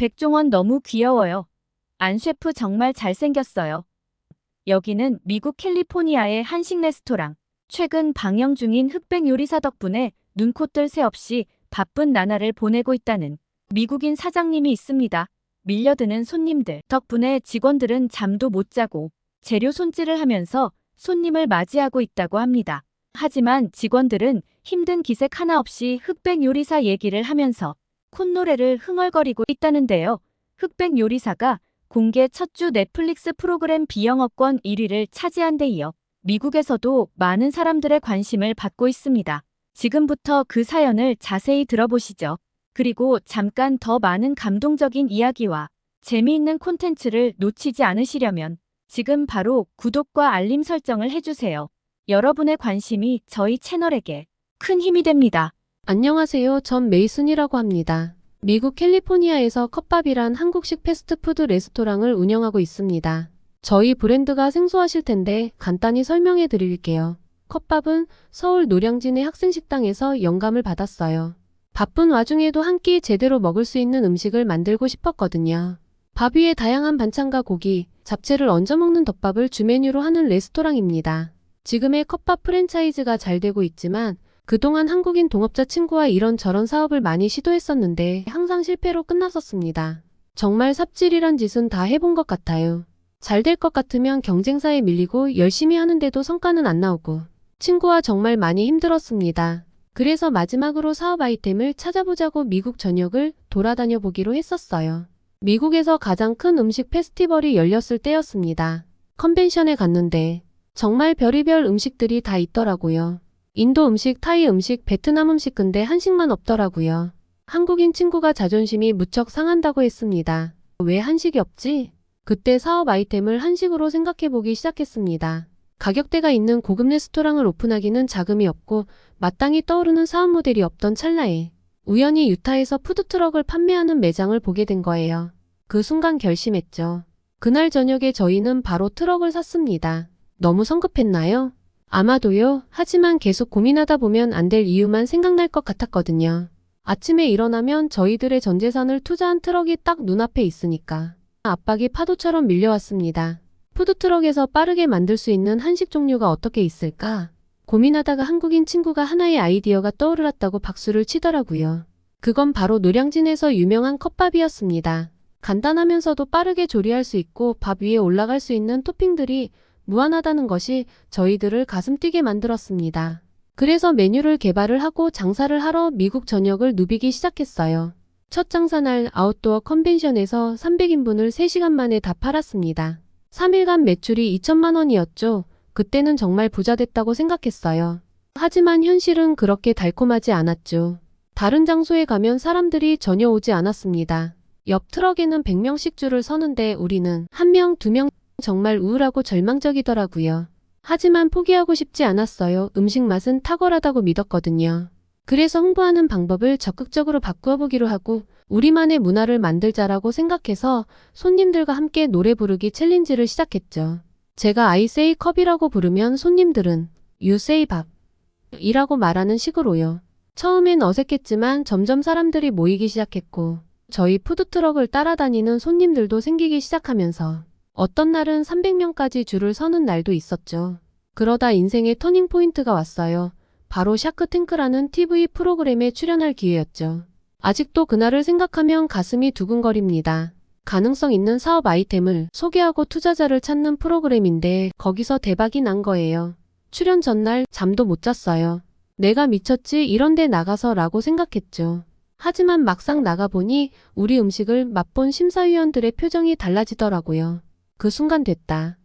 백종원 너무 귀여워요. 안 셰프 정말 잘생겼어요. 여기는 미국 캘리포니아의 한식 레스토랑. 최근 방영 중인 흑백 요리사 덕분에 눈코 뜰 새 없이 바쁜 나날을 보내고 있다는 미국인 사장님이 있습니다. 밀려드는 손님들 덕분에 직원들은 잠도 못 자고 재료 손질을 하면서 손님을 맞이하고 있다고 합니다. 하지만 직원들은 힘든 기색 하나 없이 흑백 요리사 얘기를 하면서 콧노래를 흥얼거리고 있다는데요. 흑백 요리사가 공개 첫 주 넷플릭스 프로그램 비영업권 1위를 차지한 데 이어 미국에서도 많은 사람들의 관심을 받고 있습니다. 지금부터 그 사연을 자세히 들어보시죠. 그리고 잠깐 더 많은 감동적인 이야기와 재미있는 콘텐츠를 놓치지 않으시려면 지금 바로 구독과 알림 설정을 해주세요. 여러분의 관심이 저희 채널에게 큰 힘이 됩니다. 안녕하세요. 전 메이슨이라고 합니다. 미국 캘리포니아에서 컵밥이란 한국식 패스트푸드 레스토랑을 운영하고 있습니다. 저희 브랜드가 생소하실 텐데 간단히 설명해 드릴게요. 컵밥은 서울 노량진의 학생식당에서 영감을 받았어요. 바쁜 와중에도 한 끼 제대로 먹을 수 있는 음식을 만들고 싶었거든요. 밥 위에 다양한 반찬과 고기, 잡채를 얹어 먹는 덮밥을 주메뉴로 하는 레스토랑입니다. 지금의 컵밥 프랜차이즈가 잘 되고 있지만 그동안 한국인 동업자 친구와 이런저런 사업을 많이 시도했었는데 항상 실패로 끝났었습니다. 정말 삽질이란 짓은 다 해본 것 같아요. 잘 될 것 같으면 경쟁사에 밀리고 열심히 하는데도 성과는 안 나오고 친구와 정말 많이 힘들었습니다. 그래서 마지막으로 사업 아이템을 찾아보자고 미국 전역을 돌아다녀 보기로 했었어요. 미국에서 가장 큰 음식 페스티벌이 열렸을 때였습니다. 컨벤션에 갔는데 정말 별의별 음식들이 다 있더라고요. 인도 음식, 타이 음식, 베트남 음식 근데 한식만 없더라고요. 한국인 친구가 자존심이 무척 상한다고 했습니다. 왜 한식이 없지? 그때 사업 아이템을 한식으로 생각해보기 시작했습니다. 가격대가 있는 고급 레스토랑을 오픈하기는 자금이 없고 마땅히 떠오르는 사업 모델이 없던 찰나에 우연히 유타에서 푸드트럭을 판매하는 매장을 보게 된 거예요. 그 순간 결심했죠. 그날 저녁에 저희는 바로 트럭을 샀습니다. 너무 성급했나요? 아마도요. 하지만 계속 고민하다 보면 안 될 이유만 생각날 것 같았거든요. 아침에 일어나면 저희들의 전 재산을 투자한 트럭이 딱 눈앞에 있으니까. 압박이 파도처럼 밀려왔습니다. 푸드트럭에서 빠르게 만들 수 있는 한식 종류가 어떻게 있을까? 고민하다가 한국인 친구가 하나의 아이디어가 떠오르었다고 박수를 치더라고요. 그건 바로 노량진에서 유명한 컵밥이었습니다. 간단하면서도 빠르게 조리할 수 있고 밥 위에 올라갈 수 있는 토핑들이 무한하다는 것이 저희들을 가슴 뛰게 만들었습니다. 그래서 메뉴를 개발을 하고 장사를 하러 미국 전역을 누비기 시작했어요. 첫 장사날 아웃도어 컨벤션에서 300인분을 3시간 만에 다 팔았습니다. 3일간 매출이 2천만 원이었죠. 그때는 정말 부자 됐다고 생각했어요. 하지만 현실은 그렇게 달콤하지 않았죠. 다른 장소에 가면 사람들이 전혀 오지 않았습니다. 옆 트럭에는 100명씩 줄을 서는데 우리는 한 명, 두 명 정말 우울하고 절망적이더라고요. 하지만 포기하고 싶지 않았어요. 음식 맛은 탁월하다고 믿었거든요. 그래서 홍보하는 방법을 적극적으로 바꾸어 보기로 하고 우리만의 문화를 만들자라고 생각해서 손님들과 함께 노래 부르기 챌린지를 시작했죠. 제가 I say 컵이라고 부르면 손님들은 You say 밥 이라고 말하는 식으로요. 처음엔 어색했지만 점점 사람들이 모이기 시작했고 저희 푸드트럭을 따라다니는 손님들도 생기기 시작하면서 어떤 날은 300명까지 줄을 서는 날도 있었죠. 그러다 인생의 터닝 포인트가 왔어요. 바로 샤크탱크라는 TV 프로그램에 출연할 기회였죠. 아직도 그날을 생각하면 가슴이 두근거립니다. 가능성 있는 사업 아이템을 소개하고 투자자를 찾는 프로그램인데 거기서 대박이 난 거예요. 출연 전날 잠도 못 잤어요. 내가 미쳤지 이런데 나가서 라고 생각했죠. 하지만 막상 나가보니 우리 음식을 맛본 심사위원들의 표정이 달라지더라고요. 그 순간 됐다.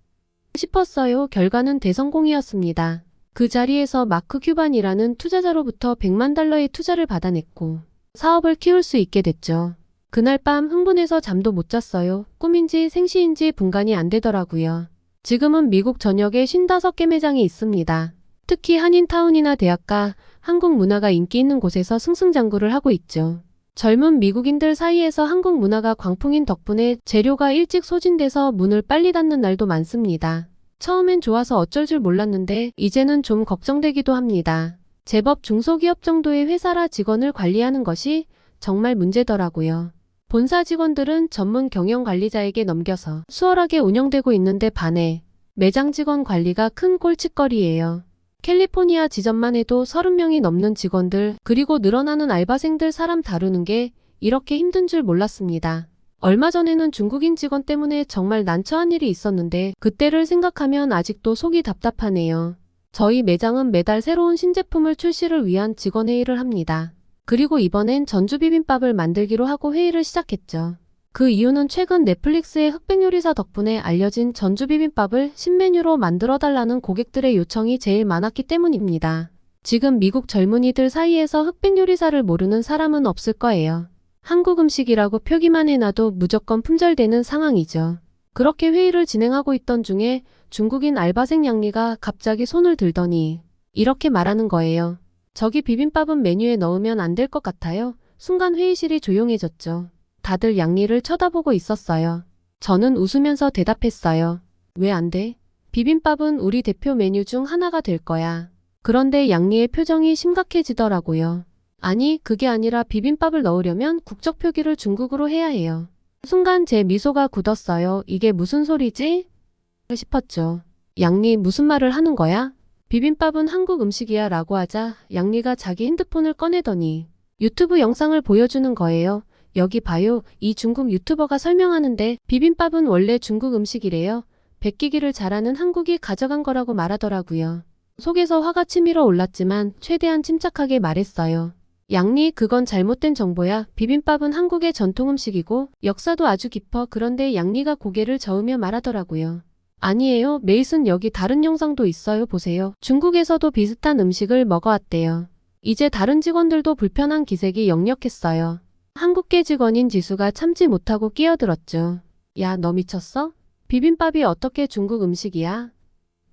싶었어요. 결과는 대성공이었습니다. 그 자리에서 마크 큐반이라는 투자자로부터 100만 달러의 투자를 받아냈고 사업을 키울 수 있게 됐죠. 그날 밤 흥분해서 잠도 못 잤어요. 꿈인지 생시인지 분간이 안 되더라고요. 지금은 미국 전역에 55개 매장이 있습니다. 특히 한인타운이나 대학가, 한국 문화가 인기 있는 곳에서 승승장구를 하고 있죠. 젊은 미국인들 사이에서 한국 문화가 광풍인 덕분에 재료가 일찍 소진돼서 문을 빨리 닫는 날도 많습니다. 처음엔 좋아서 어쩔 줄 몰랐는데 이제는 좀 걱정되기도 합니다. 제법 중소기업 정도의 회사라 직원을 관리하는 것이 정말 문제더라고요. 본사 직원들은 전문 경영 관리자에게 넘겨서 수월하게 운영되고 있는데 반해 매장 직원 관리가 큰 꼴찌거리예요. 캘리포니아 지점만 해도 30명이 넘는 직원들, 그리고 늘어나는 알바생들 사람 다루는 게 이렇게 힘든 줄 몰랐습니다. 얼마 전에는 중국인 직원 때문에 정말 난처한 일이 있었는데 그때를 생각하면 아직도 속이 답답하네요. 저희 매장은 매달 새로운 신제품을 출시를 위한 직원 회의를 합니다. 그리고 이번엔 전주 비빔밥을 만들기로 하고 회의를 시작했죠. 그 이유는 최근 넷플릭스의 흑백 요리사 덕분에 알려진 전주 비빔밥을 신메뉴로 만들어 달라는 고객들의 요청이 제일 많았기 때문입니다. 지금 미국 젊은이들 사이에서 흑백 요리사를 모르는 사람은 없을 거예요. 한국 음식이라고 표기만 해놔도 무조건 품절되는 상황이죠. 그렇게 회의를 진행하고 있던 중에 중국인 알바생 양리가 갑자기 손을 들더니 이렇게 말하는 거예요. 저기 비빔밥은 메뉴에 넣으면 안 될 것 같아요. 순간 회의실이 조용해졌죠. 다들 양리를 쳐다보고 있었어요. 저는 웃으면서 대답했어요. 왜 안 돼? 비빔밥은 우리 대표 메뉴 중 하나가 될 거야. 그런데 양리의 표정이 심각해지더라고요. 아니, 그게 아니라 비빔밥을 넣으려면 국적 표기를 중국어로 해야 해요. 순간 제 미소가 굳었어요. 이게 무슨 소리지? 싶었죠. 양리 무슨 말을 하는 거야? 비빔밥은 한국 음식이야 라고 하자 양리가 자기 핸드폰을 꺼내더니 유튜브 영상을 보여주는 거예요. 여기 봐요. 이 중국 유튜버가 설명하는데 비빔밥은 원래 중국 음식이래요. 베끼기를 잘하는 한국이 가져간 거라고 말하더라고요. 속에서 화가 치밀어 올랐지만 최대한 침착하게 말했어요. 양리, 그건 잘못된 정보야. 비빔밥은 한국의 전통 음식이고 역사도 아주 깊어. 그런데 양리가 고개를 저으며 말하더라고요. 아니에요. 메이슨 여기 다른 영상도 있어요. 보세요. 중국에서도 비슷한 음식을 먹어왔대요. 이제 다른 직원들도 불편한 기색이 역력했어요. 한국계 직원인 지수가 참지 못하고 끼어들었죠. 야, 너 미쳤어? 비빔밥이 어떻게 중국 음식이야?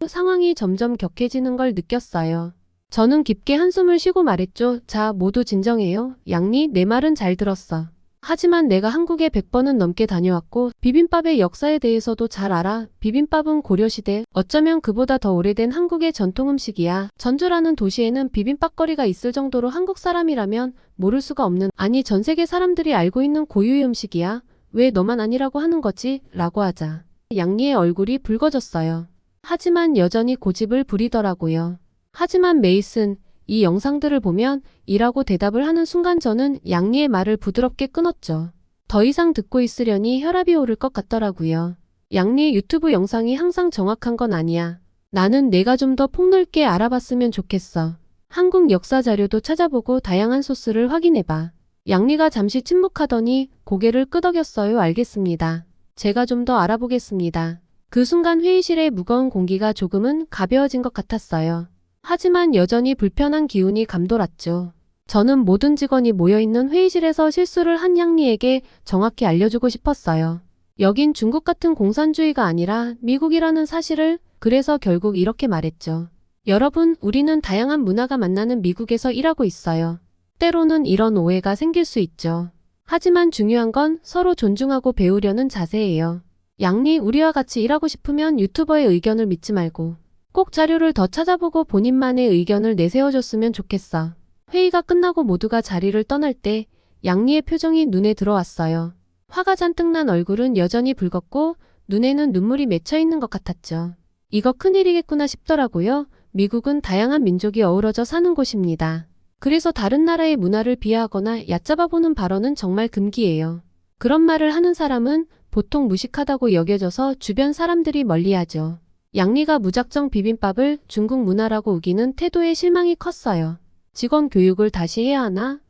상황이 점점 격해지는 걸 느꼈어요. 저는 깊게 한숨을 쉬고 말했죠. 자, 모두 진정해요. 양리, 내 말은 잘 들었어. 하지만 내가 한국에 100번은 넘게 다녀왔고 비빔밥의 역사에 대해서도 잘 알아. 비빔밥은 고려시대, 어쩌면 그보다 더 오래된 한국의 전통 음식이야. 전주라는 도시에는 비빔밥거리가 있을 정도로 한국 사람이라면 모를 수가 없는, 아니 전 세계 사람들이 알고 있는 고유의 음식이야. 왜 너만 아니라고 하는 거지? 라고 하자. 양리의 얼굴이 붉어졌어요. 하지만 여전히 고집을 부리더라고요. 하지만 메이슨, 이 영상들을 보면 이라고 대답을 하는 순간 저는 양리의 말을 부드럽게 끊었죠. 더 이상 듣고 있으려니 혈압이 오를 것 같더라고요. 양리의 유튜브 영상이 항상 정확한 건 아니야. 나는 내가 좀 더 폭넓게 알아봤으면 좋겠어. 한국 역사 자료도 찾아보고 다양한 소스를 확인해봐. 양리가 잠시 침묵하더니 고개를 끄덕였어요. 알겠습니다. 제가 좀 더 알아보겠습니다. 그 순간 회의실의 무거운 공기가 조금은 가벼워진 것 같았어요. 하지만 여전히 불편한 기운이 감돌았죠. 저는 모든 직원이 모여있는 회의실에서 실수를 한 양리에게 정확히 알려주고 싶었어요. 여긴 중국 같은 공산주의가 아니라 미국이라는 사실을 그래서 결국 이렇게 말했죠. 여러분, 우리는 다양한 문화가 만나는 미국에서 일하고 있어요. 때로는 이런 오해가 생길 수 있죠. 하지만 중요한 건 서로 존중하고 배우려는 자세예요. 양리, 우리와 같이 일하고 싶으면 유튜버의 의견을 믿지 말고 꼭 자료를 더 찾아보고 본인만의 의견을 내세워줬으면 좋겠어. 회의가 끝나고 모두가 자리를 떠날 때 양리의 표정이 눈에 들어왔어요. 화가 잔뜩 난 얼굴은 여전히 붉었고 눈에는 눈물이 맺혀 있는 것 같았죠. 이거 큰일이겠구나 싶더라고요. 미국은 다양한 민족이 어우러져 사는 곳입니다. 그래서 다른 나라의 문화를 비하하거나 얕잡아보는 발언은 정말 금기예요. 그런 말을 하는 사람은 보통 무식하다고 여겨져서 주변 사람들이 멀리하죠. 양리가 무작정 비빔밥을 중국 문화라고 우기는 태도에 실망이 컸어요. 직원 교육을 다시 해야 하나?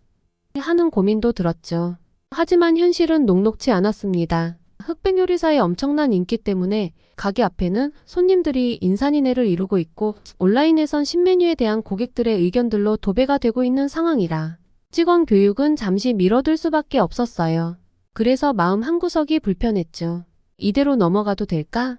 하는 고민도 들었죠. 하지만 현실은 녹록치 않았습니다. 흑백 요리사의 엄청난 인기 때문에 가게 앞에는 손님들이 인산인해를 이루고 있고 온라인에선 신메뉴에 대한 고객들의 의견들로 도배가 되고 있는 상황이라 직원 교육은 잠시 미뤄둘 수밖에 없었어요. 그래서 마음 한구석이 불편했죠. 이대로 넘어가도 될까?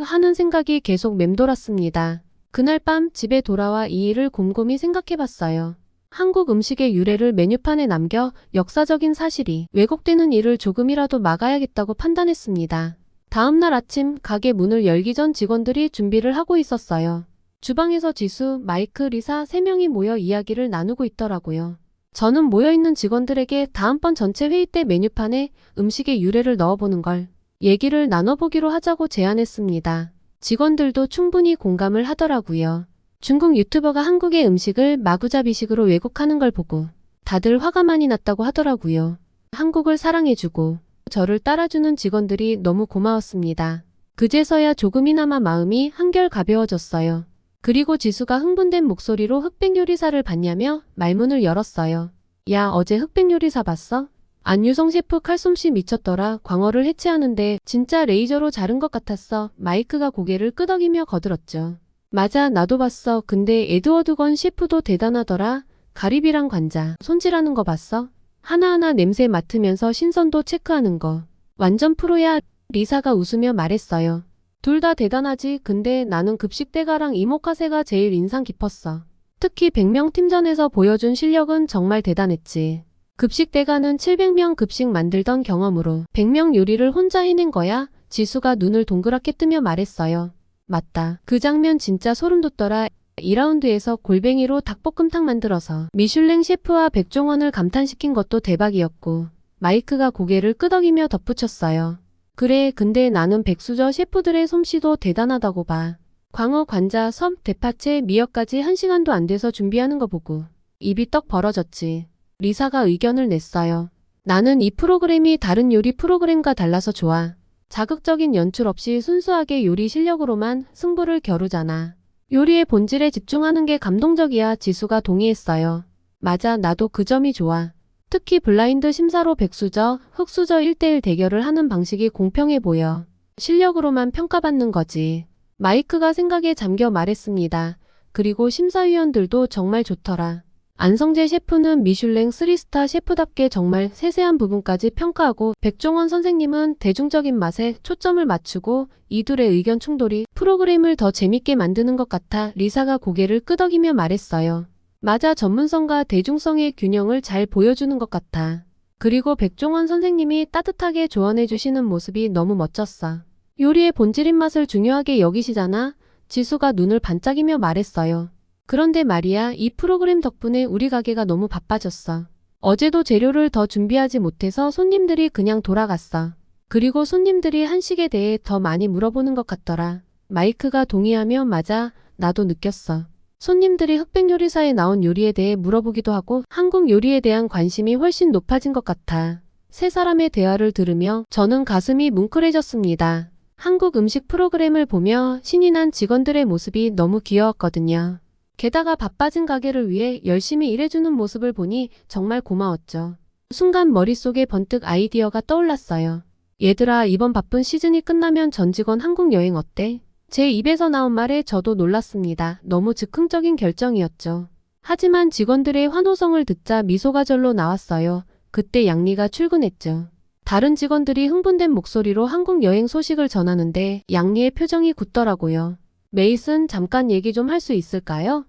하는 생각이 계속 맴돌았습니다. 그날 밤 집에 돌아와 이 일을 곰곰이 생각해봤어요. 한국 음식의 유래를 메뉴판에 남겨 역사적인 사실이 왜곡되는 일을 조금이라도 막아야겠다고 판단했습니다. 다음날 아침 가게 문을 열기 전 직원들이 준비를 하고 있었어요. 주방에서 지수, 마이크, 리사 세 명이 모여 이야기를 나누고 있더라고요. 저는 모여있는 직원들에게 다음번 전체 회의 때 메뉴판에 음식의 유래를 넣어보는 걸 얘기를 나눠보기로 하자고 제안했습니다. 직원들도 충분히 공감을 하더라고요. 중국 유튜버가 한국의 음식을 마구잡이식으로 왜곡하는 걸 보고 다들 화가 많이 났다고 하더라고요. 한국을 사랑해주고 저를 따라주는 직원들이 너무 고마웠습니다. 그제서야 조금이나마 마음이 한결 가벼워졌어요. 그리고 지수가 흥분된 목소리로 흑백 요리사를 봤냐며 말문을 열었어요. 야, 어제 흑백 요리사 봤어? 안유성 셰프 칼솜씨 미쳤더라. 광어를 해체하는데 진짜 레이저로 자른 것 같았어. 마이크가 고개를 끄덕이며 거들었죠. 맞아, 나도 봤어. 근데 에드워드 건 셰프도 대단하더라. 가리비랑 관자, 손질하는 거 봤어? 하나하나 냄새 맡으면서 신선도 체크하는 거. 완전 프로야. 리사가 웃으며 말했어요. 둘 다 대단하지. 근데 나는 급식 대가랑 이모카세가 제일 인상 깊었어. 특히 100명 팀전에서 보여준 실력은 정말 대단했지. 급식 대가는 700명 급식 만들던 경험으로 100명 요리를 혼자 해낸 거야. 지수가 눈을 동그랗게 뜨며 말했어요. 맞다. 그 장면 진짜 소름 돋더라. 2라운드에서 골뱅이로 닭볶음탕 만들어서 미슐랭 셰프와 백종원을 감탄시킨 것도 대박이었고 마이크가 고개를 끄덕이며 덧붙였어요. 그래, 근데 나는 백수저 셰프들의 솜씨도 대단하다고 봐. 광어, 관자, 섬, 대파채, 미역까지 한 시간도 안 돼서 준비하는 거 보고 입이 떡 벌어졌지. 리사가 의견을 냈어요. 나는 이 프로그램이 다른 요리 프로그램과 달라서 좋아. 자극적인 연출 없이 순수하게 요리 실력으로만 승부를 겨루잖아. 요리의 본질에 집중하는 게 감동적이야 지수가 동의했어요. 맞아, 나도 그 점이 좋아. 특히 블라인드 심사로 백수저, 흑수저 1대1 대결을 하는 방식이 공평해 보여. 실력으로만 평가받는 거지. 마이크가 생각에 잠겨 말했습니다. 그리고 심사위원들도 정말 좋더라. 안성재 셰프는 미슐랭 3스타 셰프답게 정말 세세한 부분까지 평가하고 백종원 선생님은 대중적인 맛에 초점을 맞추고 이 둘의 의견 충돌이 프로그램을 더 재밌게 만드는 것 같아 리사가 고개를 끄덕이며 말했어요. 맞아 전문성과 대중성의 균형을 잘 보여주는 것 같아. 그리고 백종원 선생님이 따뜻하게 조언해 주시는 모습이 너무 멋졌어. 요리의 본질인 맛을 중요하게 여기시잖아. 지수가 눈을 반짝이며 말했어요. 그런데 말이야, 이 프로그램 덕분에 우리 가게가 너무 바빠졌어. 어제도 재료를 더 준비하지 못해서 손님들이 그냥 돌아갔어. 그리고 손님들이 한식에 대해 더 많이 물어보는 것 같더라. 마이크가 동의하며 맞아, 나도 느꼈어. 손님들이 흑백 요리사에 나온 요리에 대해 물어보기도 하고 한국 요리에 대한 관심이 훨씬 높아진 것 같아. 세 사람의 대화를 들으며 저는 가슴이 뭉클해졌습니다. 한국 음식 프로그램을 보며 신이 난 직원들의 모습이 너무 귀여웠거든요. 게다가 바빠진 가게를 위해 열심히 일해주는 모습을 보니 정말 고마웠죠. 순간 머릿속에 번뜩 아이디어가 떠올랐어요. 얘들아, 이번 바쁜 시즌이 끝나면 전 직원 한국 여행 어때? 제 입에서 나온 말에 저도 놀랐습니다. 너무 즉흥적인 결정이었죠. 하지만 직원들의 환호성을 듣자 미소가 절로 나왔어요. 그때 양리가 출근했죠. 다른 직원들이 흥분된 목소리로 한국 여행 소식을 전하는데 양리의 표정이 굳더라고요. 메이슨 잠깐 얘기 좀 할 수 있을까요?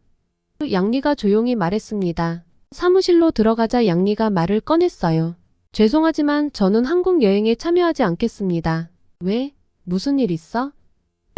양리가 조용히 말했습니다. 사무실로 들어가자 양리가 말을 꺼냈어요. 죄송하지만 저는 한국 여행에 참여하지 않겠습니다. 왜? 무슨 일 있어?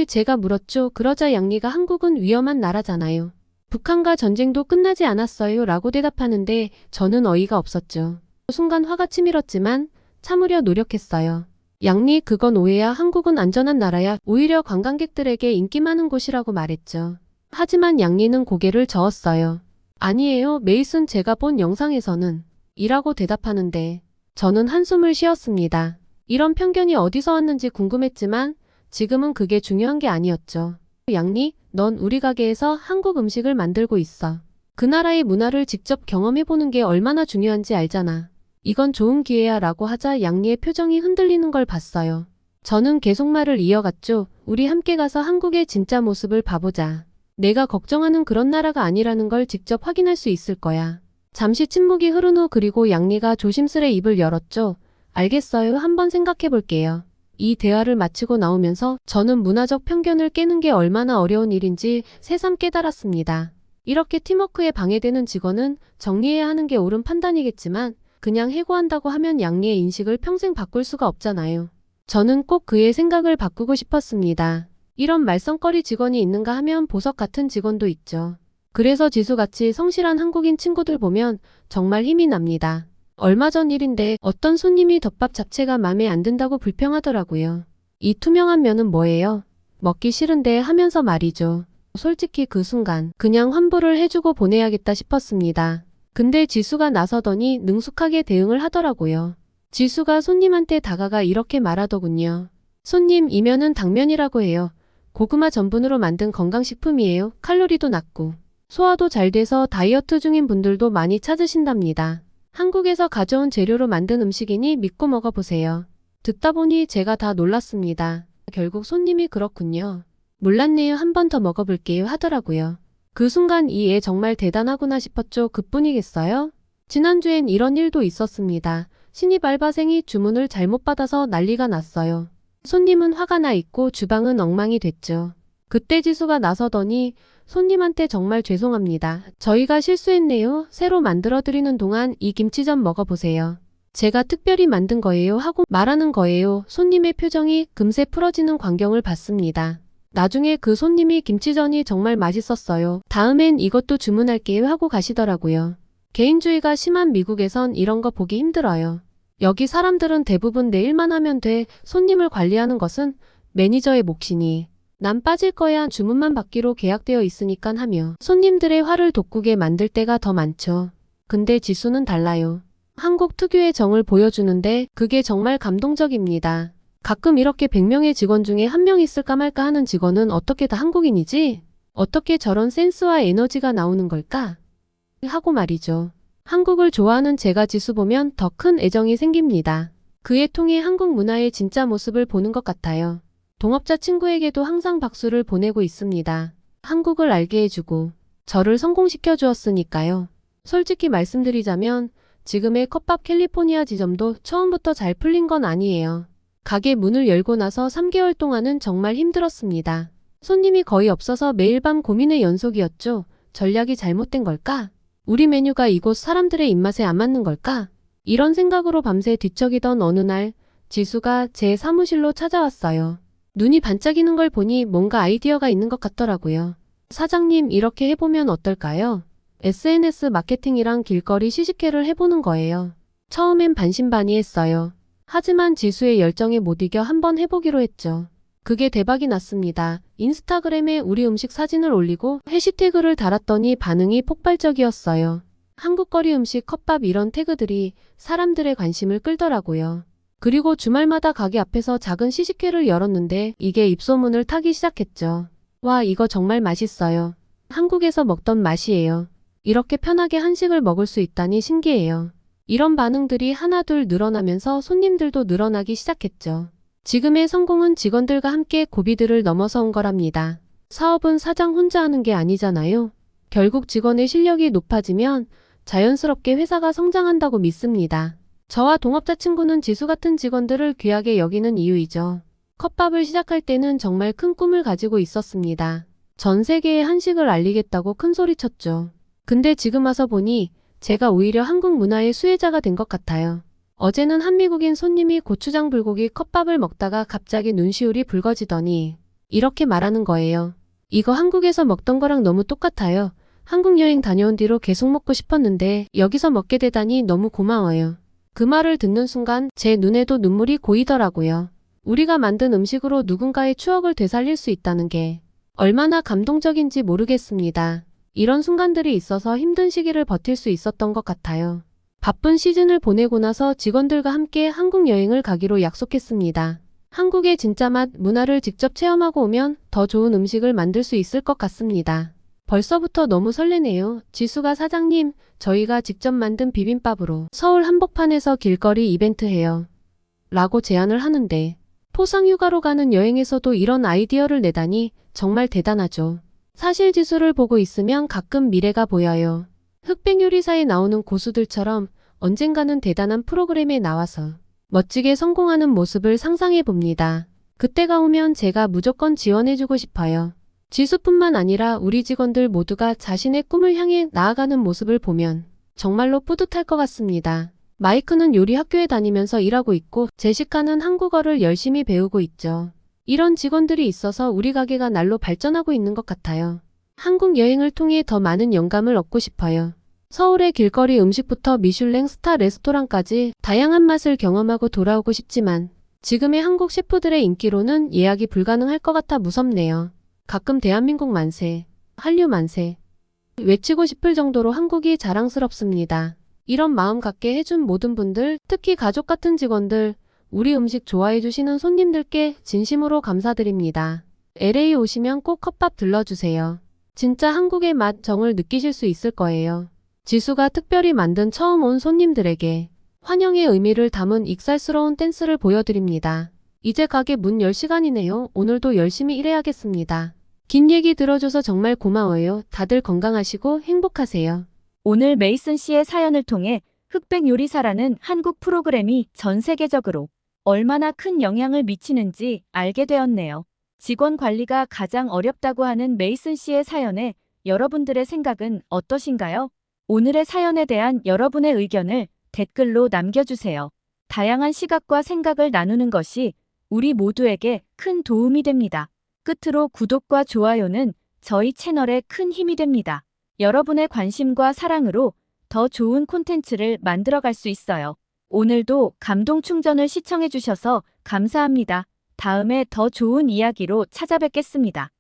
제가 물었죠. 그러자 양리가 한국은 위험한 나라잖아요. 북한과 전쟁도 끝나지 않았어요. 라고 대답하는데 저는 어이가 없었죠. 순간 화가 치밀었지만 참으려 노력했어요. 양리 그건 오해야 한국은 안전한 나라야 오히려 관광객들에게 인기 많은 곳이라고 말했죠. 하지만 양리는 고개를 저었어요. 아니에요. 메이슨 제가 본 영상에서는 이라고 대답하는데 저는 한숨을 쉬었습니다. 이런 편견이 어디서 왔는지 궁금했지만 지금은 그게 중요한 게 아니었죠. 양리, 넌 우리 가게에서 한국 음식을 만들고 있어. 그 나라의 문화를 직접 경험해보는 게 얼마나 중요한지 알잖아. 이건 좋은 기회야 라고 하자 양리의 표정이 흔들리는 걸 봤어요. 저는 계속 말을 이어갔죠. 우리 함께 가서 한국의 진짜 모습을 봐보자. 내가 걱정하는 그런 나라가 아니라는 걸 직접 확인할 수 있을 거야. 잠시 침묵이 흐른 후 그리고 양리가 조심스레 입을 열었죠. 알겠어요. 한번 생각해 볼게요. 이 대화를 마치고 나오면서 저는 문화적 편견을 깨는 게 얼마나 어려운 일인지 새삼 깨달았습니다. 이렇게 팀워크에 방해되는 직원은 정리해야 하는 게 옳은 판단이겠지만 그냥 해고한다고 하면 양리의 인식을 평생 바꿀 수가 없잖아요. 저는 꼭 그의 생각을 바꾸고 싶었습니다. 이런 말썽거리 직원이 있는가 하면 보석 같은 직원도 있죠. 그래서 지수같이 성실한 한국인 친구들 보면 정말 힘이 납니다. 얼마 전 일인데 어떤 손님이 덮밥 잡채가 마음에 안 든다고 불평하더라고요. 이 투명한 면은 뭐예요? 먹기 싫은데 하면서 말이죠. 솔직히 그 순간 그냥 환불을 해주고 보내야겠다 싶었습니다. 근데 지수가 나서더니 능숙하게 대응을 하더라고요. 지수가 손님한테 다가가 이렇게 말하더군요. 손님, 이면은 당면이라고 해요. 고구마 전분으로 만든 건강식품이에요. 칼로리도 낮고. 소화도 잘 돼서 다이어트 중인 분들도 많이 찾으신답니다. 한국에서 가져온 재료로 만든 음식이니 믿고 먹어보세요. 듣다 보니 제가 다 놀랐습니다. 결국 손님이 그렇군요. 몰랐네요. 한 번 더 먹어볼게요. 하더라고요. 그 순간 이 애 정말 대단하구나 싶었죠. 그뿐이겠어요? 지난주엔 이런 일도 있었습니다. 신입 알바생이 주문을 잘못 받아서 난리가 났어요. 손님은 화가 나 있고 주방은 엉망이 됐죠. 그때 지수가 나서더니 손님한테 정말 죄송합니다. 저희가 실수했네요. 새로 만들어 드리는 동안 이 김치전 먹어보세요. 제가 특별히 만든 거예요 하고 말하는 거예요. 손님의 표정이 금세 풀어지는 광경을 봤습니다. 나중에 그 손님이 김치전이 정말 맛있었어요. 다음엔 이것도 주문할게요 하고 가시더라고요. 개인주의가 심한 미국에선 이런 거 보기 힘들어요. 여기 사람들은 대부분 내 일만 하면 돼. 손님을 관리하는 것은 매니저의 몫이니. 난 빠질 거야 주문만 받기로 계약되어 있으니깐 하며 손님들의 화를 돋구게 만들 때가 더 많죠. 근데 지수는 달라요. 한국 특유의 정을 보여주는데 그게 정말 감동적입니다. 가끔 이렇게 100명의 직원 중에 한 명 있을까 말까 하는 직원은 어떻게 다 한국인이지? 어떻게 저런 센스와 에너지가 나오는 걸까? 하고 말이죠. 한국을 좋아하는 제가 지수 보면 더 큰 애정이 생깁니다. 그에 통해 한국 문화의 진짜 모습을 보는 것 같아요. 동업자 친구에게도 항상 박수를 보내고 있습니다. 한국을 알게 해주고 저를 성공시켜 주었으니까요. 솔직히 말씀드리자면 지금의 컵밥 캘리포니아 지점도 처음부터 잘 풀린 건 아니에요. 가게 문을 열고 나서 3개월 동안은 정말 힘들었습니다. 손님이 거의 없어서 매일 밤 고민의 연속이었죠. 전략이 잘못된 걸까? 우리 메뉴가 이곳 사람들의 입맛에 안 맞는 걸까? 이런 생각으로 밤새 뒤척이던 어느 날 지수가 제 사무실로 찾아왔어요. 눈이 반짝이는 걸 보니 뭔가 아이디어가 있는 것 같더라고요. 사장님 이렇게 해보면 어떨까요? SNS 마케팅이랑 길거리 시식회를 해보는 거예요. 처음엔 반신반의했어요. 하지만 지수의 열정에 못 이겨 한번 해보기로 했죠. 그게 대박이 났습니다. 인스타그램에 우리 음식 사진을 올리고 해시태그를 달았더니 반응이 폭발적이었어요. 한국거리 음식 컵밥 이런 태그들이 사람들의 관심을 끌더라고요. 그리고 주말마다 가게 앞에서 작은 시식회를 열었는데 이게 입소문을 타기 시작했죠. 와, 이거 정말 맛있어요. 한국에서 먹던 맛이에요. 이렇게 편하게 한식을 먹을 수 있다니 신기해요. 이런 반응들이 하나둘 늘어나면서 손님들도 늘어나기 시작했죠. 지금의 성공은 직원들과 함께 고비들을 넘어서 온 거랍니다. 사업은 사장 혼자 하는 게 아니잖아요. 결국 직원의 실력이 높아지면 자연스럽게 회사가 성장한다고 믿습니다. 저와 동업자 친구는 지수 같은 직원들을 귀하게 여기는 이유이죠. 컵밥을 시작할 때는 정말 큰 꿈을 가지고 있었습니다. 전 세계에 한식을 알리겠다고 큰 소리 쳤죠. 근데 지금 와서 보니 제가 오히려 한국 문화의 수혜자가 된 것 같아요. 어제는 한미국인 손님이 고추장 불고기 컵밥을 먹다가 갑자기 눈시울이 붉어지더니 이렇게 말하는 거예요. 이거 한국에서 먹던 거랑 너무 똑같아요. 한국 여행 다녀온 뒤로 계속 먹고 싶었는데 여기서 먹게 되다니 너무 고마워요. 그 말을 듣는 순간 제 눈에도 눈물이 고이더라고요. 우리가 만든 음식으로 누군가의 추억을 되살릴 수 있다는 게 얼마나 감동적인지 모르겠습니다. 이런 순간들이 있어서 힘든 시기를 버틸 수 있었던 것 같아요. 바쁜 시즌을 보내고 나서 직원들과 함께 한국 여행을 가기로 약속했습니다. 한국의 진짜 맛, 문화를 직접 체험하고 오면 더 좋은 음식을 만들 수 있을 것 같습니다. 벌써부터 너무 설레네요. 지수가 사장님, 저희가 직접 만든 비빔밥으로 서울 한복판에서 길거리 이벤트 해요. 라고 제안을 하는데 포상 휴가로 가는 여행에서도 이런 아이디어를 내다니 정말 대단하죠. 사실 지수를 보고 있으면 가끔 미래가 보여요. 흑백 요리사에 나오는 고수들처럼 언젠가는 대단한 프로그램에 나와서 멋지게 성공하는 모습을 상상해 봅니다. 그때가 오면 제가 무조건 지원해주고 싶어요. 지수뿐만 아니라 우리 직원들 모두가 자신의 꿈을 향해 나아가는 모습을 보면 정말로 뿌듯할 것 같습니다. 마이크는 요리 학교에 다니면서 일하고 있고 제시카는 한국어를 열심히 배우고 있죠. 이런 직원들이 있어서 우리 가게가 날로 발전하고 있는 것 같아요. 한국 여행을 통해 더 많은 영감을 얻고 싶어요. 서울의 길거리 음식부터 미슐랭 스타 레스토랑까지 다양한 맛을 경험하고 돌아오고 싶지만 지금의 한국 셰프들의 인기로는 예약이 불가능할 것 같아 무섭네요. 가끔 대한민국 만세, 한류 만세 외치고 싶을 정도로 한국이 자랑스럽습니다. 이런 마음 갖게 해준 모든 분들, 특히 가족 같은 직원들, 우리 음식 좋아해 주시는 손님들께 진심으로 감사드립니다. LA 오시면 꼭 컵밥 들러주세요. 진짜 한국의 맛 정을 느끼실 수 있을 거예요. 지수가 특별히 만든 처음 온 손님들에게 환영의 의미를 담은 익살스러운 댄스를 보여드립니다. 이제 가게 문열 시간이네요. 오늘도 열심히 일해야겠습니다. 긴 얘기 들어줘서 정말 고마워요. 다들 건강하시고 행복하세요. 오늘 메이슨 씨의 사연을 통해 흑백 요리사라는 한국 프로그램이 전 세계적으로 얼마나 큰 영향을 미치는지 알게 되었네요. 직원 관리가 가장 어렵다고 하는 메이슨 씨의 사연에 여러분들의 생각은 어떠신가요? 오늘의 사연에 대한 여러분의 의견을 댓글로 남겨주세요. 다양한 시각과 생각을 나누는 것이 우리 모두에게 큰 도움이 됩니다. 끝으로 구독과 좋아요는 저희 채널에 큰 힘이 됩니다. 여러분의 관심과 사랑으로 더 좋은 콘텐츠를 만들어갈 수 있어요. 오늘도 감동 충전을 시청해주셔서 감사합니다. 다음에 더 좋은 이야기로 찾아뵙겠습니다.